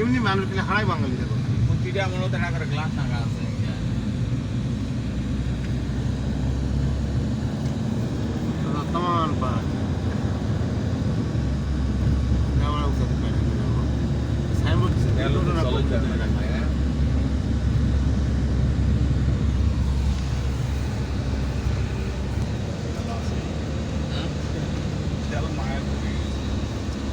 এমনি মানুষগুলো হারাই বাঙালি দেখো। প্রতিটা মনে হতো না করে গ্লাস টাকা আছে।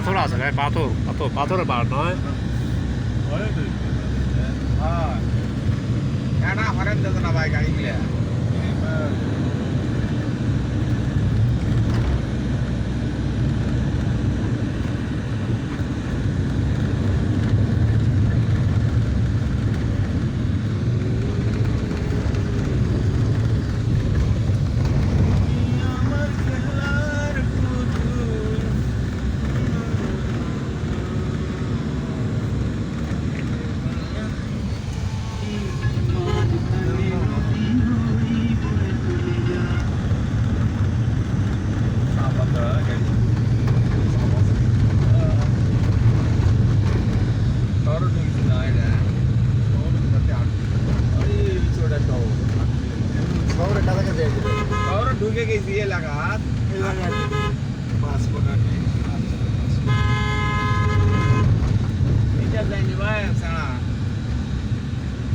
পাথর আছে ভাই পাথর পাথর পাথরের পাহাড় নয় হ্যাঁ এটা হরেন দিত না ভাই গাড়ি ঢুকে গেছি এলাকাত পাঁচ কোটা এটা যায়নি ভাই সারা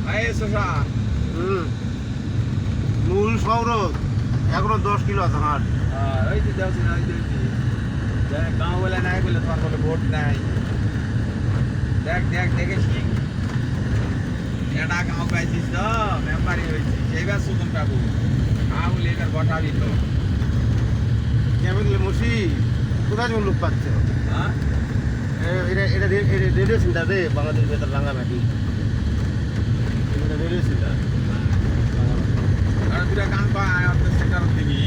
ভাই শোষা। হুম। মূল শহর এখনও দশ কিলো আছে হাট আর ওই যে যাচ্ছি না ওই যে গাঁও বলে নাই বলে তোমার বলে ভোট নাই। দেখ দেখ দেখে শিখ এটা গাঁও পাইছিস তো মেম্বারি হয়েছিস। এইবার সুদন পাবো। মসি কোথায় যেমন লোক পাচ্ছে? এটা এটা রেডিও সেন্টার রে বাংলাদেশ বেতার রাঙ্গামাটি এটা রেডিও সেন্টার। আর দুটা গান পায় সেন্টার তো সেটার দিবি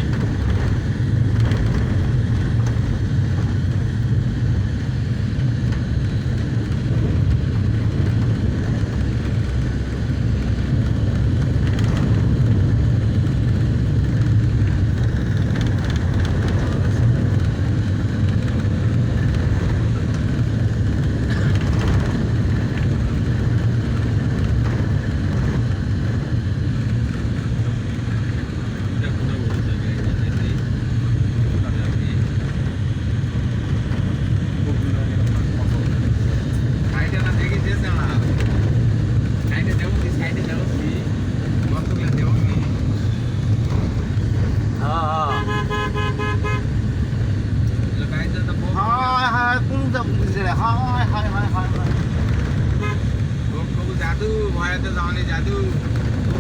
সাইডে না দেখি যে না সাইডে দেবো কি সাইডে দেবো কি কতগুলো দেবো কি হ্যাঁ গাইতে তো বহুত হায় হায় কোন যা বুঝছে রে হায় হায় হায় হায় হায়। জাদু ভয়েতে যাওনি জাদু।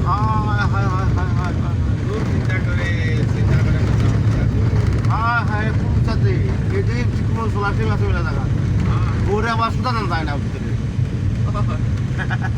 হায় হায় হায় হায় হায় হায় খুব চিন্তা করে চিন্তা করে হায় হায় কোন যাতে এটি কোনো চলাচল আছে বলে দেখা। হ্যাঁ। ওরে আবার না যায় না ভিতরে।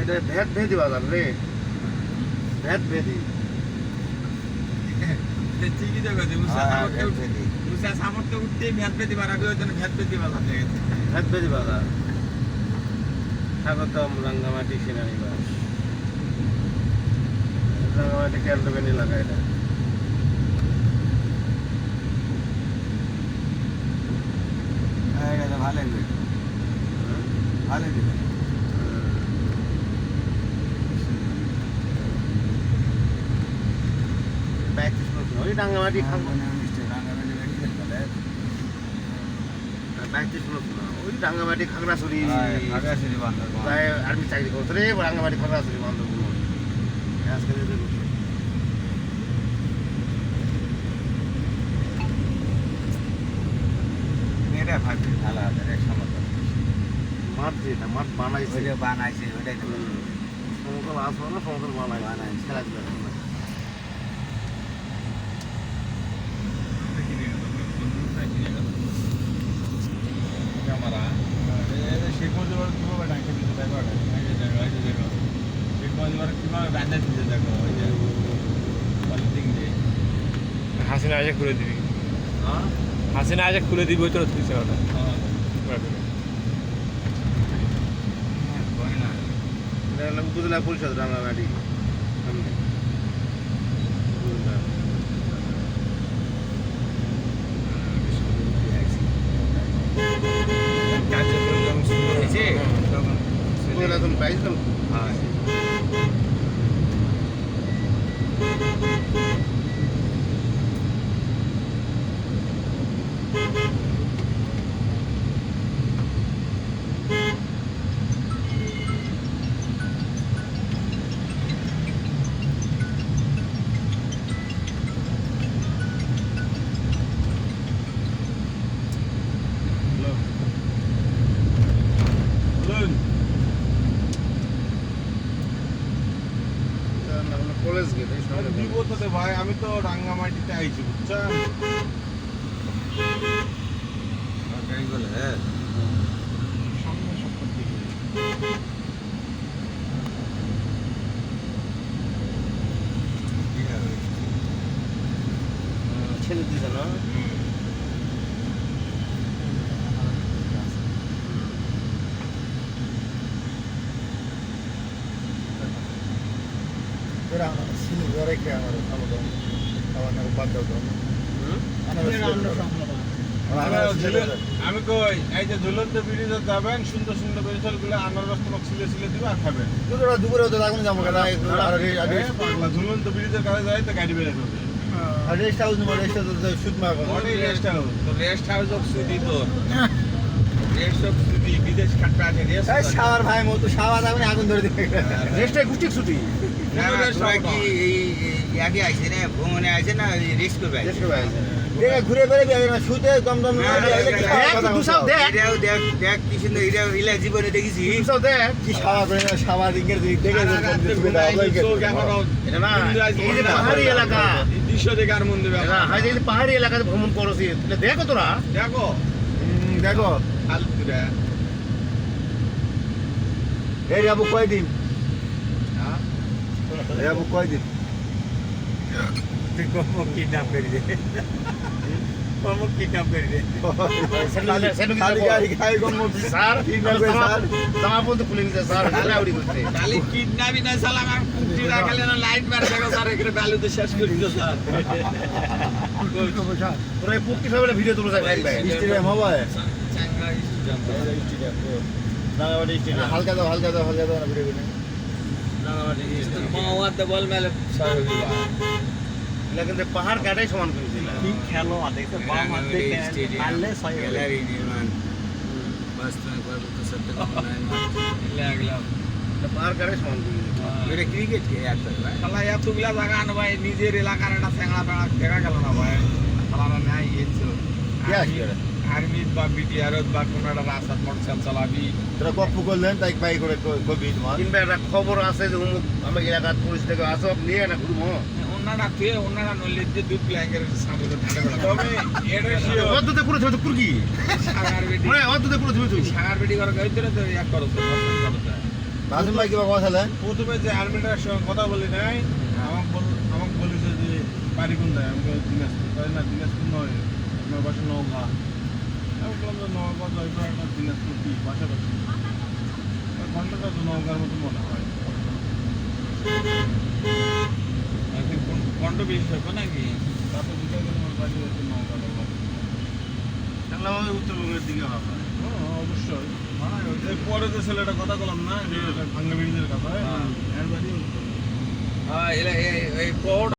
এটা ভেদ ভেদি বাজার রে। ভেদ ভেদি তে ঠিকই তো কথা মুসা হ্যাঁ, সামর্থ্য উঠতে ওই জন্য বাজার স্বাগতম রাঙ্গামাটি সেনানিবাস। রাঙ্গামাটি এলাকা এটা। ভালো ভালো দিবে প্র্যাকটিস রাঙ্গামাটি খাব। ওই রাঙ্গামাটি খাগড়াছড়ি তাই আর্মি চাকরি করছে রে রাঙ্গামাটি খাগড়াছড়ি বান্ধবগুলো আজকে মাঠ যেটা মাঠ বানাইছে। বানাইছে হুম। সমতল আসবে না সমতল বানাইছে। বানাইছে। খেলাধুলা করে না। ক্যামেরা শেখ মুজিবুর কীভাবে ডাকে দিতে দেখো দেখো শেখ মুজিবুর কীভাবে বাঁধা দিতে দেখো ওই যে পলিটিং যে হাসিনা এসে খুলে দিবি হ্যাঁ? হাসিনা এসে খুলে দিবি ওই এটা হলো উপজেলা পরিষদ 那种白种，啊 কলেজ এই সামনে দিব ভাই আমি তো রাঙ্গামাটিতে আইছি বুঝছেন সরকারি বলে হ্যাঁ। সামনে ছেলে। আমি কই এই যে ঝুলন্ত ব্রিজে যাবেন সুন্দর সুন্দর বেরিচালগুলো আনারস তোমাকে সিলে সিলে দিবে আর খাবেন। এ, পাগলা, ঝুলন্ত ব্রিজের কাছে যাই তো গাড়ি বেড়ে যাবে। রেস্ট হাউস তো রেস্ট হাউস অফ সুদি তোর রেস্ট অফ সুদি বিদেশ কাটবে আছে রেস্ট সাওয়ার ভাই মতো সাওয়ার আমি আগুন ধরে দিবে রেস্টে গুষ্টিক ছুটি। ঘুরে বেড়ে শুতে দেখ, সব? দেখ। দেখ। দেখ কি সুন্দর ইলা জীবনে দেখেছি। সব দেখ। কি সাওয়ার করে দেখে কোন দিকে যে পাহাড়ি এলাকা। দৃশ্য দেখে আর মন দেবে পাহাড়ি এলাকাতে ভ্রমণ করছি দেখো তোরা। দেখো। দেখো। এই বাবু কয়দিন? এই বাবু কয়দিন? কিডন্যাপ করে দে যাব। কিডন্যাপই না সালাম আর কুটি রাখালে না লাইট মারে দেখো স্যার এখানে বালুতে শেষ করে দিল স্যার। পুটকি সবাই ভিডিও তুলে যায় ভাই ভাই হালকা দাও হালকা দাও হালকা দাও না ভিডিও করে এগুলা কিন্তু পাহাড় কাটাই সমান করেছিল কি খেলো দেখতে বাম হাত থেকে মারলে ছয় গ্যালারি নির্মাণ। বাস্তব পর্বত সত্য লাগলাম এটা পাহাড় কাটাই সমান করেছিল এটা ক্রিকেট কে এত ভাই। শালা এতগুলা জায়গা না ভাই নিজের এলাকার একটা স্যাংড়া পেড়া দেখা গেল না ভাই। নাই এসছো কে আসবে এরা? আর্মি বা বিটিআর বা কোন একটা রাস্তা মোটরসাইকেল চালাবি। তোরা গপ্প করলেন তাই বাই করে কবি তোমার। কিংবা একটা খবর আছে যে অমুক আমার এলাকার পরিস্থিতি আছে নিয়ে না ঘুরবো তুই ওনারা নইলে যে দুধ প্ল্যাঙ্কের সামনে তবে এটা শিওর। করে তুমি কুরকি? সাগার বেটি। মানে অদ্ভুত করে তুমি তুই সাগার বেটি করে গইতরে তো এক করো নাজিম ভাই কিবা কথা বলেন? প্রথমে যে আর্মিটার সঙ্গে কথা বলি নাই আমাকে বল আমাকে বলেছে যে বাড়ি কোন যায় আমি কই দিনাজপুর কয় না দিনাজপুর নয় আপনার বাসা নওগাঁ। বললাম যে নওগাঁ জয়পুরহাট দিনাজপুর কি পাশাপাশি। ঘন্টাটা তো নওগাঁর মতো মনে হয়। এখন বেশি হবে নাকি? তাতে বুঝা আমার বাড়ি হচ্ছে নওগাঁ নওগাঁ। দেখলাম আমি উত্তরবঙ্গের দিকে হবে। হ্যাঁ, অবশ্যই। এই পরে যে ছেলেটা কথা বললাম না ভাঙ্গা ব্রিজের কথা হ্যাঁ। এর বাড়ি হ্যাঁ কোড